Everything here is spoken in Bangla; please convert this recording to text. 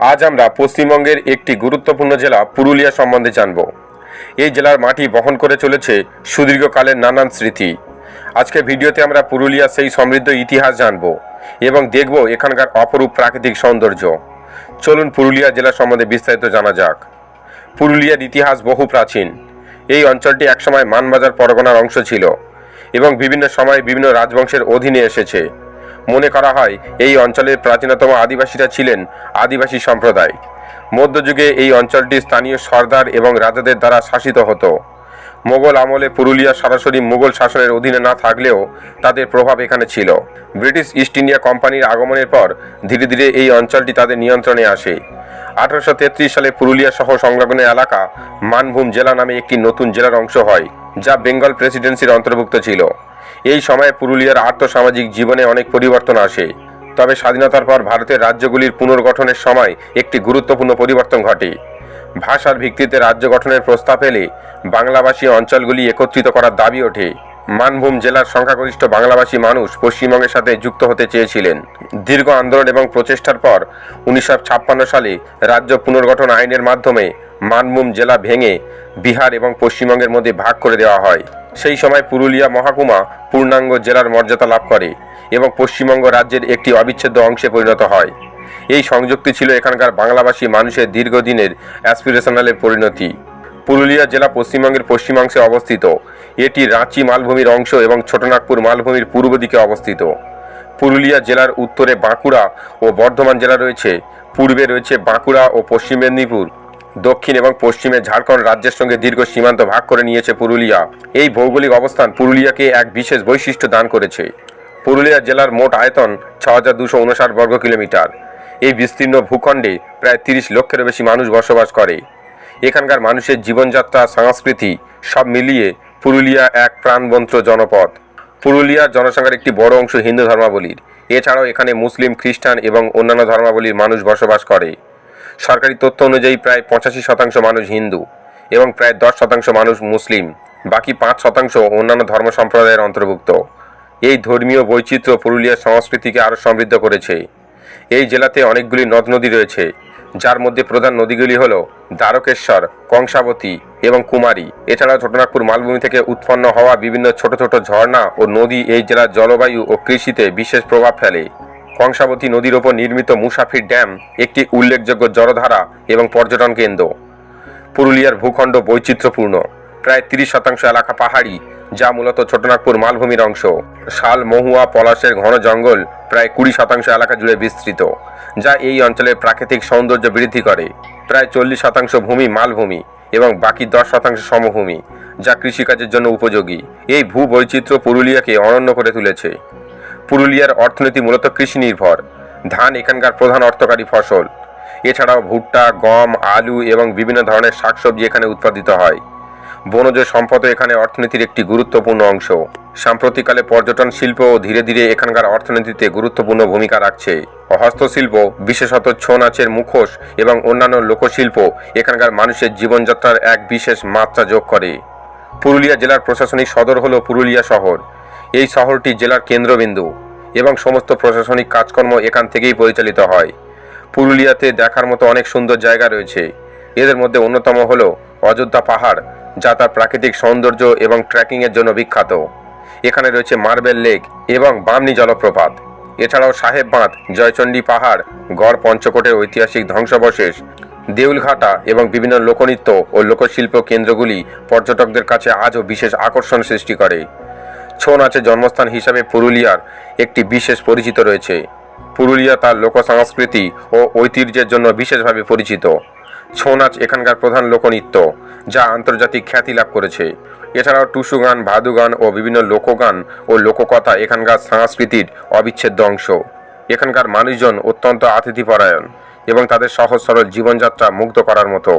আজ আমরা পশ্চিমবঙ্গের একটি গুরুত্বপূর্ণ জেলা পুরুলিয়া সম্বন্ধে জানব। এই জেলার মাটি বহন করে চলেছে সুদীর্ঘকালের নানান স্মৃতি। আজকে ভিডিওতে আমরা পুরুলিয়ার সেই সমৃদ্ধ ইতিহাস জানব এবং দেখব এখানকার অপরূপ প্রাকৃতিক সৌন্দর্য। চলুন পুরুলিয়া জেলা সম্বন্ধে বিস্তারিত জানা যাক। পুরুলিয়ার ইতিহাস বহু প্রাচীন। এই অঞ্চলটি একসময় মানবাজার পরগনার অংশ ছিল এবং বিভিন্ন সময়ে বিভিন্ন রাজবংশের অধীনে এসেছে। মনে করা হয় এই অঞ্চলের প্রাচীনতম আদিবাসীরা ছিলেন আদিবাসী সম্প্রদায়। মধ্যযুগে এই অঞ্চলটি স্থানীয় সর্দার এবং রাজাদের দ্বারা শাসিত হতো। মোগল আমলে পুরুলিয়া সরাসরি মুঘল শাসনের অধীনে না থাকলেও তাদের প্রভাব এখানে ছিল। ব্রিটিশ ইস্ট ইন্ডিয়া কোম্পানির আগমনের পর ধীরে ধীরে এই অঞ্চলটি তাদের নিয়ন্ত্রণে আসে। আঠারোশো তেত্রিশ সালে পুরুলিয়া সহ সংলগ্ন এলাকা মানভূম জেলা নামে একটি নতুন জেলার অংশ হয়, যা বেঙ্গল প্রেসিডেন্সির অন্তর্ভুক্ত ছিল। এই সময়ে পুরুলিয়ার আর্থসামাজিক জীবনে অনেক পরিবর্তন আসে। তবে স্বাধীনতার পর ভারতের রাজ্যগুলির পুনর্গঠনের সময় একটি গুরুত্বপূর্ণ পরিবর্তন ঘটে। ভাষার ভিত্তিতে রাজ্য গঠনের প্রস্তাব এলে বাংলাভাষী অঞ্চলগুলি একত্রিত করার দাবি ওঠে। মানভূম জেলার সংখ্যাগরিষ্ঠ বাংলাভাষী মানুষ পশ্চিমবঙ্গের সাথে যুক্ত হতে চেয়েছিলেন। দীর্ঘ আন্দোলন এবং প্রচেষ্টার পর উনিশশো ছাপ্পান্ন সালে রাজ্য পুনর্গঠন আইনের মাধ্যমে মানভূম জেলা ভেঙে বিহার এবং পশ্চিমবঙ্গের মধ্যে ভাগ করে দেওয়া হয়। সেই সময় পুরুলিয়া মহাকুমা পূর্ণাঙ্গ জেলার মর্যাদা লাভ করে এবং পশ্চিমবঙ্গ রাজ্যের একটি অবিচ্ছেদ্য অংশে পরিণত হয়। এই সংযুক্তি ছিল এখানকার বাংলাভাষী মানুষের দীর্ঘদিনের অ্যাসপিরেশনালের পরিণতি। পুরুলিয়া জেলা পশ্চিমবঙ্গের পশ্চিমাংশে অবস্থিত। এটি রাঁচি মালভূমির অংশ এবং ছোটনাগপুর মালভূমির পূর্ব দিকে অবস্থিত। পুরুলিয়া জেলার উত্তরে বাঁকুড়া ও বর্ধমান জেলা রয়েছে। পূর্বে রয়েছে বাঁকুড়া ও পশ্চিম মেদিনীপুর। দক্ষিণ এবং পশ্চিমে ঝাড়খণ্ড রাজ্যের সঙ্গে দীর্ঘ সীমান্ত ভাগ করে নিয়েছে পুরুলিয়া। এই ভৌগোলিক অবস্থান পুরুলিয়াকে এক বিশেষ বৈশিষ্ট্য দান করেছে। পুরুলিয়া জেলার মোট আয়তন ছ হাজার দুশো বর্গ কিলোমিটার। এই বিস্তীর্ণ ভূখণ্ডে প্রায় তিরিশ লক্ষেরও বেশি মানুষ বসবাস করে। এখানকার মানুষের জীবনযাত্রা, সংস্কৃতি সব মিলিয়ে পুরুলিয়া এক প্রাণবন্ত জনপদ। পুরুলিয়ার জনসংখ্যার একটি বড় অংশ হিন্দু ধর্মাবলীর। এছাড়াও এখানে মুসলিম, খ্রিস্টান এবং অন্যান্য ধর্মাবলীর মানুষ বসবাস করে। সরকারি তথ্য অনুযায়ী প্রায় পঁচাশি শতাংশ মানুষ হিন্দু এবং প্রায় দশ শতাংশ মানুষ মুসলিম। বাকি পাঁচ শতাংশ অন্যান্য ধর্ম সম্প্রদায়ের অন্তর্ভুক্ত। এই ধর্মীয় বৈচিত্র্য পুরুলিয়ার সংস্কৃতিকে আরও সমৃদ্ধ করেছে। এই জেলাতে অনেকগুলি নদ নদী রয়েছে, যার মধ্যে প্রধান নদীগুলি হল দ্বারকেশ্বর, কংসাবতী এবং কুমারী। এছাড়াও ছোটনাগপুর মালভূমি থেকে উৎপন্ন হওয়া বিভিন্ন ছোট ছোট ঝর্ণা ও নদী এই জেলার জলবায়ু ও কৃষিতে বিশেষ প্রভাব ফেলে। কংসাবতী নদীর ওপর নির্মিত মুসাফির ড্যাম একটি উল্লেখযোগ্য জলধারা এবং পর্যটন কেন্দ্র। পুরুলিয়ার ভূখণ্ড বৈচিত্র্যপূর্ণ। প্রায় তিরিশ শতাংশ এলাকা পাহাড়ি, যা মূলত ছোটনাগপুর মালভূমির অংশ। শাল, মহুয়া, পলাশের ঘন জঙ্গল প্রায় কুড়ি শতাংশ এলাকা জুড়ে বিস্তৃত, যা এই অঞ্চলের প্রাকৃতিক সৌন্দর্য বৃদ্ধি করে। প্রায় চল্লিশ শতাংশ ভূমি মালভূমি এবং বাকি দশ শতাংশ সমভূমি, যা কৃষিকাজের জন্য উপযোগী। এই ভূ বৈচিত্র্য পুরুলিয়াকে অনন্য করে তুলেছে। পুরুলিয়ার অর্থনীতি মূলত কৃষি নির্ভর। ধান এখানকার প্রধান অর্থকারী ফসল। এছাড়াও ভুট্টা, গম, আলু এবং বিভিন্ন ধরনের শাকসবজি এখানে উৎপাদিত হয়। বনজ সম্পদও এখানে অর্থনীতির একটি গুরুত্বপূর্ণ অংশ। সাম্প্রতিককালে পর্যটন শিল্প ধীরে ধীরে এখানকার অর্থনীতিতে গুরুত্বপূর্ণ ভূমিকা রাখছে। হস্তশিল্প, বিশেষত ছৌ নাচের মুখোশ এবং অন্যান্য লোকশিল্প এখানকার মানুষের জীবনযাত্রার এক বিশেষ মাত্রা যোগ করে। পুরুলিয়া জেলার প্রশাসনিক সদর হল পুরুলিয়া শহর। এই শহরটি জেলার কেন্দ্রবিন্দু এবং সমস্ত প্রশাসনিক কাজকর্ম এখান থেকেই পরিচালিত হয়। পুরুলিয়াতে দেখার মতো অনেক সুন্দর জায়গা রয়েছে। এদের মধ্যে অন্যতম হল অযোধ্যা পাহাড়, যা তার প্রাকৃতিক সৌন্দর্য এবং ট্রেকিংয়ের জন্য বিখ্যাত। এখানে রয়েছে মার্বেল লেক এবং বামনি জলপ্রপাত। এছাড়াও সাহেব বাঁধ, জয়চণ্ডী পাহাড়, গড় পঞ্চকোটের ঐতিহাসিক ধ্বংসাবশেষ, দেউলঘাটা এবং বিভিন্ন লোকনৃত্য ও লোকশিল্প কেন্দ্রগুলি পর্যটকদের কাছে আজও বিশেষ আকর্ষণ সৃষ্টি করে। ছৌ নাচের জন্মস্থান হিসাবে পুরুলিয়ার একটি বিশেষ পরিচিত রয়েছে। পুরুলিয়া তার লোক সংস্কৃতি ও ঐতিহ্যের জন্য বিশেষভাবে পরিচিত। ছৌ নাচ এখানকার প্রধান লোকনৃত্য, যা আন্তর্জাতিক খ্যাতি লাভ করেছে। এছাড়াও টুসু গান, ভাদু গান ও বিভিন্ন লোকগান ও লোককথা এখানকার সংস্কৃতির অবিচ্ছেদ্য অংশ। এখানকার মানুষজন অত্যন্ত আতিথিপরায়ণ এবং তাদের সহজ সরল জীবনযাত্রা মুগ্ধ করার মতো।